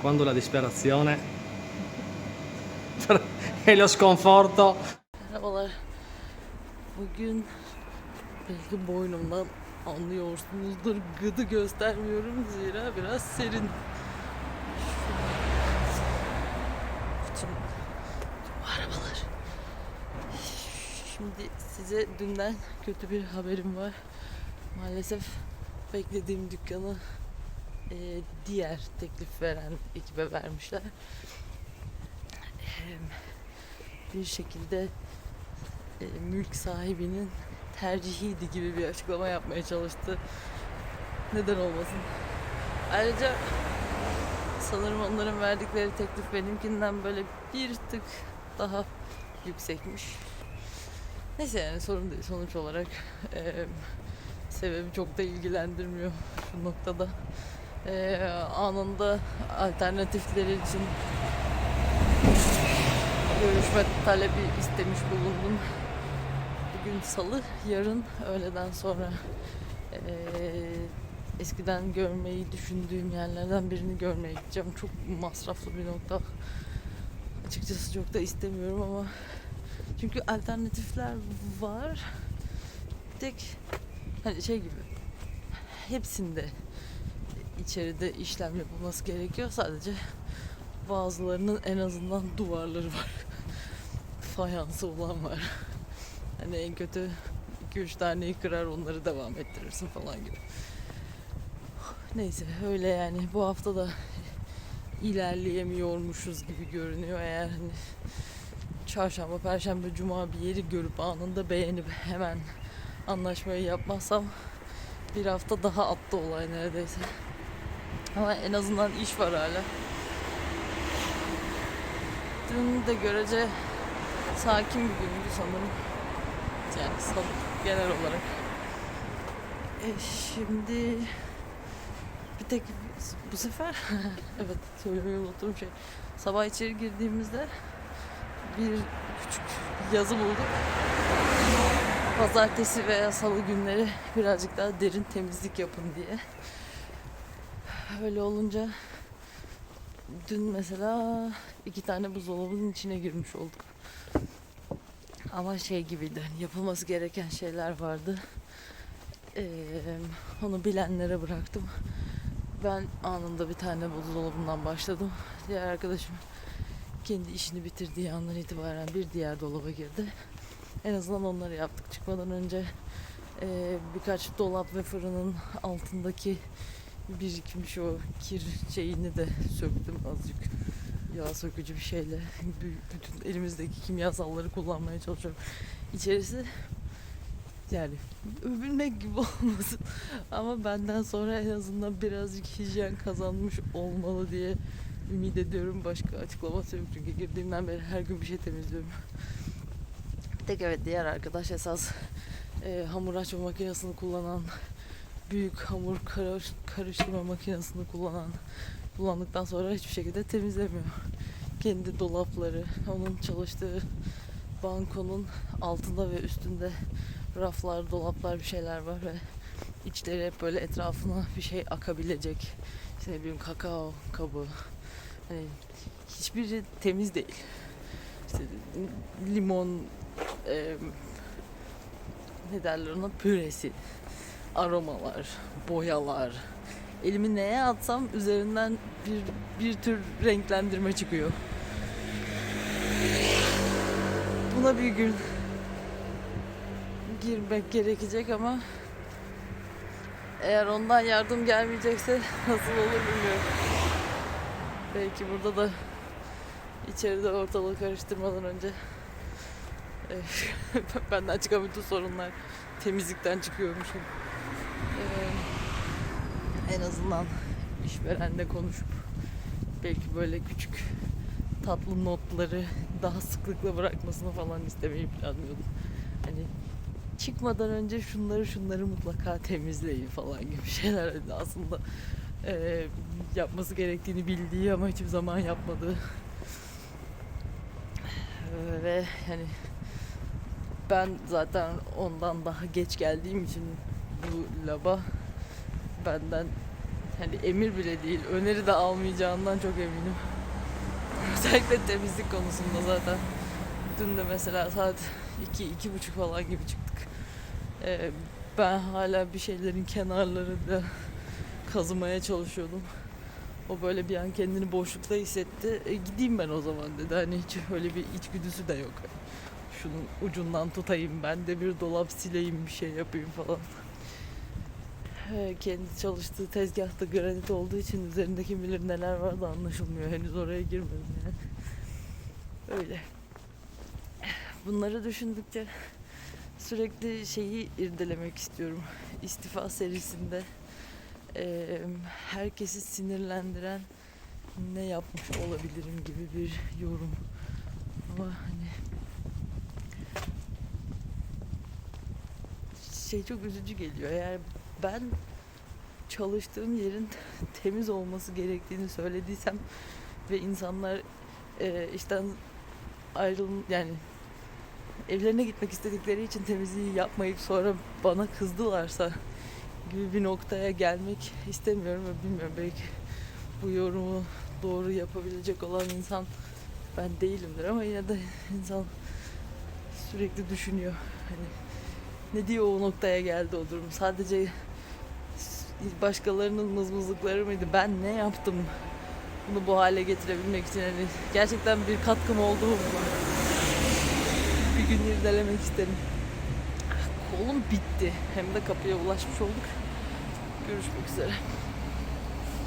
quando la disperazione e lo sconforto. Bugün belki boynumdan anlıyorsunuzdur. Gıdı göstermiyorum zira biraz serin. Bütün bu arabalar. Şimdi size dünden kötü bir haberim var. Maalesef beklediğim dükkanı e, diğer teklif veren ekibe vermişler. Em, bir şekilde e, mülk sahibinin tercihiydi gibi bir açıklama yapmaya çalıştı. Neden olmasın? Ayrıca sanırım onların verdikleri teklif benimkinden böyle bir tık daha yüksekmiş. Neyse yani sorun değil sonuç olarak e, sebebi çok da ilgilendirmiyor şu noktada. E, anında alternatifleri için görüşme talebi istemiş bulundum. Bugün salı, yarın öğleden sonra eee, eskiden görmeyi düşündüğüm yerlerden birini görmeye gideceğim. Çok masraflı bir nokta. Açıkçası çok da istemiyorum ama çünkü alternatifler var. Bir tek hani şey gibi hepsinde içeride işlem yapılması gerekiyor. Sadece bazılarının en azından duvarları var. Fayansı olan var. Hani en kötü 2-3 taneyi kırar onları devam ettirirsin falan gibi. Neyse öyle yani bu hafta da ilerleyemiyormuşuz gibi görünüyor eğer hani çarşamba, perşembe, cuma bir yeri görüp anında beğenip hemen anlaşmayı yapmazsam bir hafta daha attı olay neredeyse. Ama en azından iş var hala. Dün de görece sakin bir gündü sanırım. Yani salı genel olarak. E şimdi bir tek bu sefer evet söylemeyi unuttuğum şey sabah içeri girdiğimizde bir küçük yazı bulduk. Pazartesi veya salı günleri birazcık daha derin temizlik yapın diye. Öyle olunca dün mesela iki tane buzdolabının içine girmiş olduk. Ama şey gibiydi, yapılması gereken şeyler vardı. Ee, onu bilenlere bıraktım. Ben anında bir tane buzdolabından başladım. Diğer arkadaşım kendi işini bitirdiği andan itibaren bir diğer dolaba girdi. En azından onları yaptık. Çıkmadan önce e, birkaç dolap ve fırının altındaki birikmiş o kir şeyini de söktüm azıcık yağ sökücü bir şeyle Bü- bütün elimizdeki kimyasalları kullanmaya çalışıyorum. İçerisi yani övülmek gibi olmasın ama benden sonra en azından birazcık hijyen kazanmış olmalı diye ümit ediyorum. Başka açıklaması yok çünkü girdiğimden beri her gün bir şey temizliyorum. Tek evet diğer arkadaş esas e, hamur açma makinesini kullanan büyük hamur karış, karıştırma makinesini kullanan kullandıktan sonra hiçbir şekilde temizlemiyor. Kendi dolapları, onun çalıştığı bankonun altında ve üstünde raflar, dolaplar bir şeyler var ve içleri hep böyle etrafına bir şey akabilecek. İşte ne bileyim kakao kabı. Hani hiçbiri temiz değil. İşte limon e, ne derler ona püresi, aromalar, boyalar. Elimi neye atsam üzerinden bir bir tür renklendirme çıkıyor. Buna bir gün girmek gerekecek ama eğer ondan yardım gelmeyecekse nasıl olur bilmiyorum. Belki burada da içeride ortalığı karıştırmadan önce e, benden çıkan bütün sorunlar temizlikten çıkıyormuş. Ee, en azından işverenle konuşup belki böyle küçük tatlı notları daha sıklıkla bırakmasını falan istemeyi planlıyordum. Hani çıkmadan önce şunları şunları mutlaka temizleyin falan gibi şeyler hani aslında e, yapması gerektiğini bildiği ama hiçbir zaman yapmadığı ve hani ben zaten ondan daha geç geldiğim için bu laba benden hani emir bile değil öneri de almayacağından çok eminim. Özellikle temizlik konusunda zaten. Dün de mesela saat 2 iki buçuk falan gibi çıktık. Ee, ben hala bir şeylerin kenarlarında kazımaya çalışıyordum. O böyle bir an kendini boşlukta hissetti. E, gideyim ben o zaman dedi. Hani hiç öyle bir içgüdüsü de yok. Şunun ucundan tutayım ben de bir dolap sileyim bir şey yapayım falan. E, kendi çalıştığı tezgahta granit olduğu için üzerinde kim bilir neler var da anlaşılmıyor. Henüz oraya girmedim yani. Öyle. Bunları düşündükçe sürekli şeyi irdelemek istiyorum. İstifa serisinde herkesi sinirlendiren ne yapmış olabilirim gibi bir yorum. Ama hani şey çok üzücü geliyor. Eğer ben çalıştığım yerin temiz olması gerektiğini söylediysem ve insanlar eee işten ayrıl yani evlerine gitmek istedikleri için temizliği yapmayıp sonra bana kızdılarsa gibi bir noktaya gelmek istemiyorum ve bilmiyorum belki bu yorumu doğru yapabilecek olan insan ben değilimdir ama yine de insan sürekli düşünüyor. Hani ne diye o noktaya geldi o durum? Sadece başkalarının mızmızlıkları mıydı? Ben ne yaptım bunu bu hale getirebilmek için? Hani gerçekten bir katkım oldu mu? Bir gün irdelemek isterim. Kolum bitti. Hem de kapıya ulaşmış olduk. Görüşmek üzere.